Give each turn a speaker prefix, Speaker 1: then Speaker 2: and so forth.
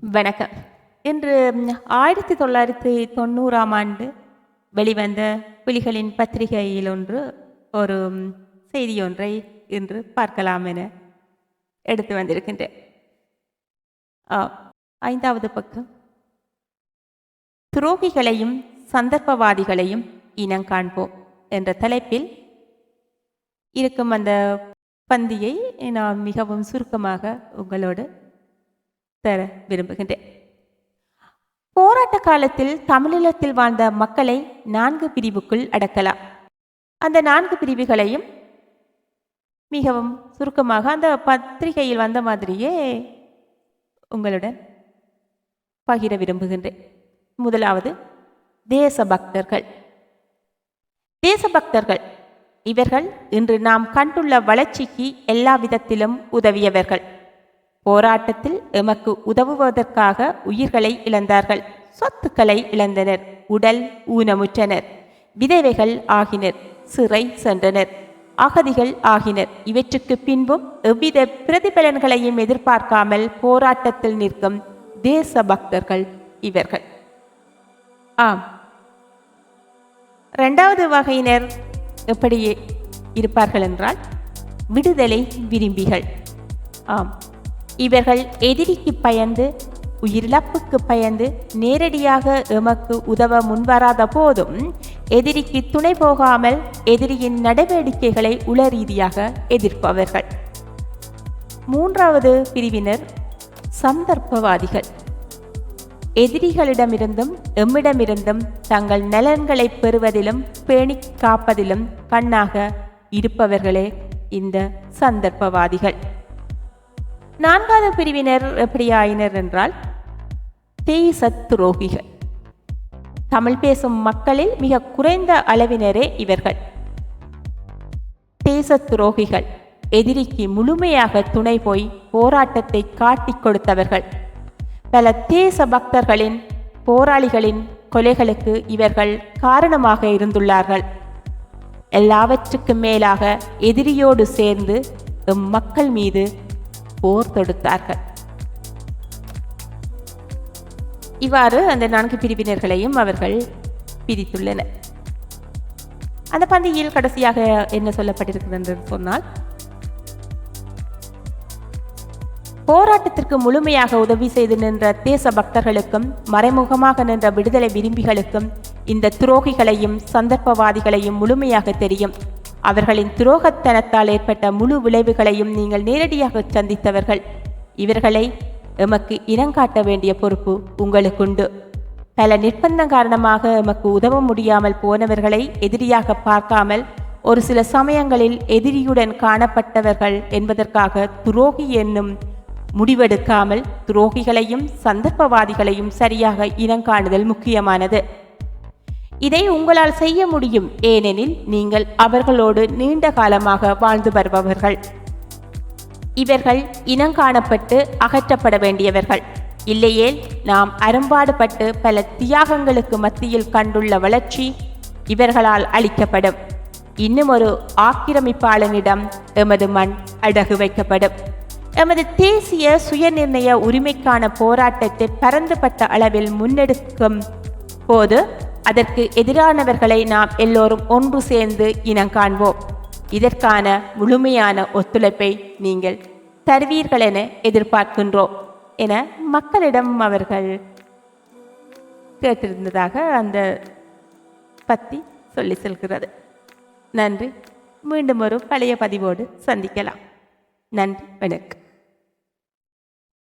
Speaker 1: வணக்கம். இன்று ஆயிரத்தி தொள்ளாயிரத்தி தொண்ணூறாம் ஆண்டு வெளிவந்த புலிகளின் பத்திரிகையில் ஒன்று ஒரு செய்தி ஒன்றை இன்று பார்க்கலாம் என எடுத்து வந்திருக்கின்றேன். ஆ, ஐந்தாவது பக்கம். துரோகிகளையும் சந்தர்ப்பவாதிகளையும் இனங்காண்போம் என்ற தலைப்பில் இருக்கும் அந்த பந்தியை நான் மிகவும் சுருக்கமாக உங்களோடு தர விரும்புகின்றேன். போராட்ட காலத்தில் தமிழீழத்தில் வாழ்ந்த மக்களை நான்கு பிரிவுக்குள் அடக்கலாம். அந்த நான்கு பிரிவுகளையும் மிகவும் சுருக்கமாக அந்த பத்திரிகையில் வந்த மாதிரியே உங்களுடன் பகிர விரும்புகின்றேன். முதலாவது தேசபக்தர்கள். தேசபக்தர்கள் இவர்கள் இன்று நாம் கண்டுள்ள வளர்ச்சிக்கு எல்லா விதத்திலும் உதவியவர்கள். போராட்டத்தில் எமக்கு உதவுவதற்காக உயிர்களை இழந்தார்கள். சொத்துக்களை இழந்தனர். உடல் ஊனமுற்றனர். விதவைகள் ஆகினர். சிறை சென்றனர். அகதிகள் ஆகினர். இவற்றுக்கு பின்பும் எவ்வித பிரதிபலன்களையும் எதிர்பார்க்காமல் போராட்டத்தில் நிற்கும் தேச பக்தர்கள் இவர்கள். ஆம். இரண்டாவது வகையினர் எப்படி இருப்பார்கள் என்றால் விடுதலை விரும்பிகள். ஆம். இவர்கள் எதிரிக்கு பயந்து உயிரிழப்புக்கு பயந்து நேரடியாக எமக்கு உதவ முன்வராத போதும் எதிரிக்கு துணை போகாமல் எதிரியின் நடவடிக்கைகளை உள ரீதியாக எதிர்ப்பவர்கள். மூன்றாவது பிரிவினர் சந்தர்ப்பவாதிகள். எதிரிகளிடமிருந்தும் எம்மிடமிருந்தும் தங்கள் நலன்களை பெறுவதிலும் பேணி காப்பதிலும் கண்ணாக இருப்பவர்களே இந்த சந்தர்ப்பவாதிகள். நான்காவது பிரிவினர் எப்படி ஆயினர் என்றால் தேய் சத்துரோகிகள் தமிழ் பேசும் மக்களில் மிக குறைந்த அளவினரே இவர்கள். தேச துரோகிகள் எதிரிக்கு முழுமையாக துணை போய் போராட்டத்தை காட்டிக் கொடுத்தவர்கள். பல தேச பக்தர்களின் போராளிகளின் கொலைகளுக்கு இவர்கள் காரணமாக இருந்துள்ளார்கள். எல்லாவற்றுக்கும் மேலாக எதிரியோடு சேர்ந்து எம் மக்கள் மீது போர் தொடுத்தார்கள் இவ்வாறு அந்த நான்கு பிரிவினர்களையும் அவர்கள் பிரித்துள்ளனர். அந்த பந்தியில் கடைசியாக என்ன சொல்லப்பட்டிருக்கிறது என்று சொன்னால் போராட்டத்திற்கு முழுமையாக உதவி செய்து நின்ற தேச பக்தர்களுக்கும் மறைமுகமாக நின்ற விடுதலை விரும்பிகளுக்கும் இந்த துரோகிகளையும் சந்தர்ப்பவாதிகளையும் முழுமையாக தெரியும். அவர்களின் துரோகத்தனத்தால் ஏற்பட்ட முழு விளைவுகளையும் நீங்கள் நேரடியாக சந்தித்தவர்கள். இவர்களை எமக்கு இனங்காட்ட வேண்டிய பொறுப்பு உங்களுக்குண்டு. பல நிர்பந்தம் காரணமாக எமக்கு உதவ முடியாமல் போனவர்களை எதிரியாக பார்க்காமல் ஒரு சில சமயங்களில் எதிரியுடன் காணப்பட்டவர்கள் என்பதற்காக துரோகி என்னும் முடிவெடுக்காமல் துரோகிகளையும் சந்தர்ப்பவாதிகளையும் சரியாக இனங்காணுதல் முக்கியமானது. இதை உங்களால் செய்ய முடியும். ஏனெனில் நீங்கள் அவர்களோடு நீண்ட காலமாக வாழ்ந்து வருபவர்கள். இவர்கள் இனங்காணப்பட்டு அகற்றப்பட வேண்டியவர்கள். இல்லையேல் நாம் அரும்பாடுபட்டு பல தியாகங்களுக்கு மத்தியில் கண்டுள்ள வளர்ச்சி இவர்களால் அளிக்கப்படும். இன்னும் ஒரு ஆக்கிரமிப்பாளனிடம் எமது மண் அடகு வைக்கப்படும். எமது தேசிய சுயநிர்ணய உரிமைக்கான போராட்டத்தை பரந்துபட்ட அளவில் முன்னெடுக்கும் போது அதற்கு எதிரானவர்களை நாம் எல்லோரும் ஒன்று சேர்ந்து இனம் காண்போம். இதற்கான முழுமையான ஒத்துழைப்பை நீங்கள் தருவீர்கள் என எதிர்பார்க்கின்றோம் என மக்களிடம் அவர்கள் கேட்டிருந்ததாக அந்த பத்தி சொல்லி செல்கிறது. நன்றி. மீண்டும் ஒரு பழைய பதிவோடு சந்திக்கலாம். நன்றி. வணக்கம்.